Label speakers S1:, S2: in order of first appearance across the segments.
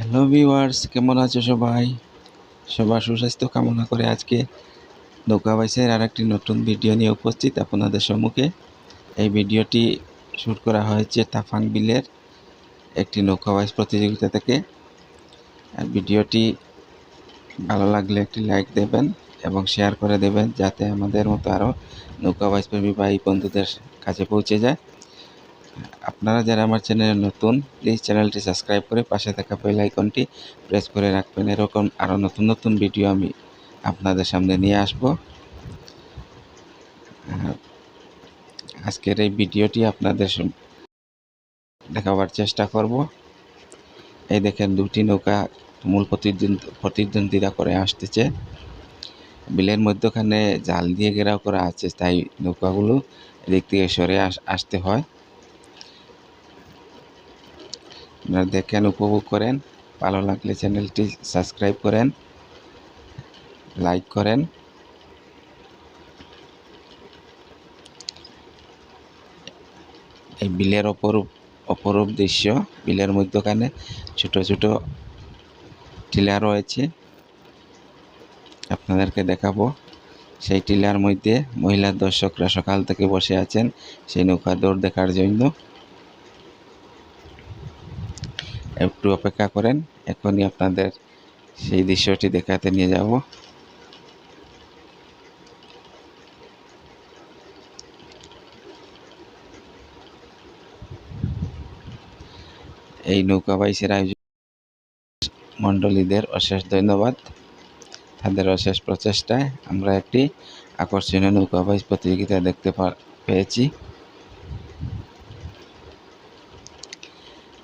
S1: Hello viewers কেমন আছো সবাই? সবার সুস্বাস্থ্য কামনা করে আজকে নৌকা বাইসের আর একটি নতুন ভিডিও নিয়ে উপস্থিত আপনাদের সম্মুখে। এই ভিডিওটি শ্যুট করা হয়েছে তাফাং বিলের একটি নৌকা বাইস প্রতিযোগিতা থেকে। আর ভিডিওটি ভালো লাগলে একটি লাইক দেবেন এবং শেয়ার করে দেবেন যাতে আমাদের মতো আরও নৌকা বাইস প্রেমী এই বন্ধুদের কাছে পৌঁছে যায়। আপনারা যারা আমার চ্যানেলে নতুন প্লিজ চ্যানেলটি সাবস্ক্রাইব করে পাশে থাকা বেল আইকনটি প্রেস করে রাখবেন। এরকম আরও নতুন নতুন ভিডিও আমি আপনাদের সামনে নিয়ে আসব। আজকের এই ভিডিওটি আপনাদের দেখাবার চেষ্টা করব। এই দেখেন দুটি নৌকা মূল প্রতিদ্বন্দ্ব প্রতিদ্বন্দ্বিতা করে আসতেছে। বিলের মধ্যখানে জাল দিয়ে ঘেরাও করা আছে, তাই নৌকাগুলো এদিক থেকে সরে আস- আসতে হয়। আপনারা দেখেন উপভোগ করেন? ভালো লাগলে চ্যানেলটি সাবস্ক্রাইব করেন, লাইক করেন। এই বিলের অপরূপ অপরূপ দৃশ্য, বিলের মধ্যখানে ছোট ছোট টিলা রয়েছে। আপনাদেরকে দেখাবো। সেই টিলার মধ্যে মহিলা দর্শকরা সকাল থেকে বসে আছেন। সেই নৌকা দৌড় দেখার জন্য। একটু অপেক্ষা করেন, এখনই আপনাদের সেই দৃশ্যটি দেখাতে নিয়ে যাব। এই নৌকা বাইসের আয়োজন মণ্ডলীদের অশেষ ধন্যবাদ। তাদের অশেষ প্রচেষ্টায় আমরা একটি আকর্ষণীয় নৌকা বাইস প্রতিযোগিতা দেখতে পেয়েছি।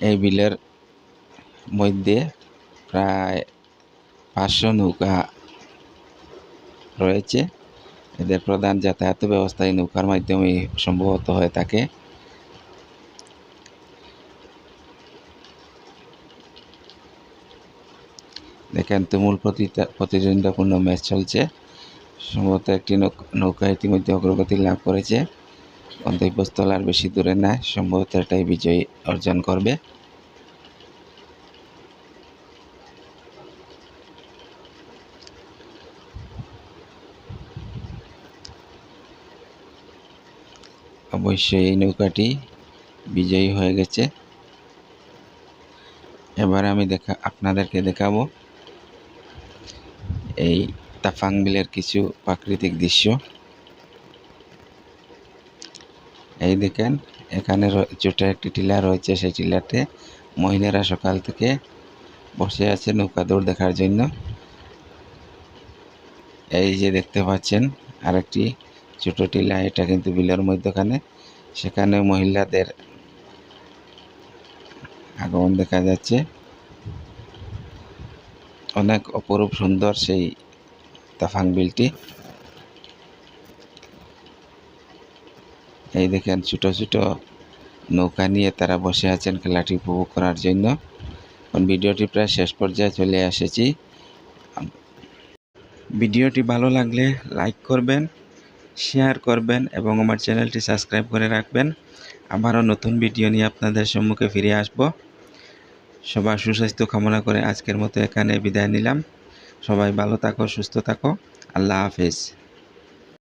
S1: এই বিলের মধ্যে প্রায় পাঁচশো নৌকা রয়েছে। এদের প্রধান যাতায়াত ব্যবস্থা এই নৌকার মাধ্যমে সম্ভবত হয়ে থাকে। দেখেন তুমুল প্রতিদ্বন্দ্বিতাপূর্ণ ম্যাচ চলছে। সম্ভবত একটি নৌক- নৌকা ইতিমধ্যে অগ্রগতি লাভ করেছে। গন্তব্যস্থল আর বেশি দূরে না সম্ভবত এটাই বিজয়ী অর্জন করবে। অবশ্যই এই নৌকাটি বিজয়ী হয়ে গেছে। এবার আমি দেখা, আপনাদেরকে দেখাবো এই তাফাং বিলের কিছু প্রাকৃতিক দৃশ্য। এই দেখেন, এখানে ছোট একটি টিলা রয়েছে, সেই টিলাতে মহিলারা সকাল থেকে বসে আছে নৌকা দৌড় দেখার জন্য। এই যে দেখতে পাচ্ছেন, আরেকটি ছোট টিলা এটা কিন্তু বিলের মধ্যখানে। সেখানে মহিলাদের আগমন দেখা যাচ্ছে। অনেক অপরূপ সুন্দর সেই তাফাং বিলটি। এই দেখেন ছোট ছোট নৌকা নিয়ে তারা বসে আছেন খেলাটি উপভোগ করার জন্য। ভিডিওটি প্রায় শেষ পর্যায়ে চলে এসেছি। ভিডিওটি ভালো লাগলে লাইক করবেন। শেয়ার করবেন এবং আমার চ্যানেলটি সাবস্ক্রাইব করে রাখবেন। আবারও নতুন ভিডিও নিয়ে আপনাদের সম্মুখে ফিরে আসব। সবার সুস্বাস্থ্য কামনা করে আজকের মতো এখানে বিদায় নিলাম। সবাই ভালো থাকো, সুস্থ থাকো। আল্লাহ হাফেজ।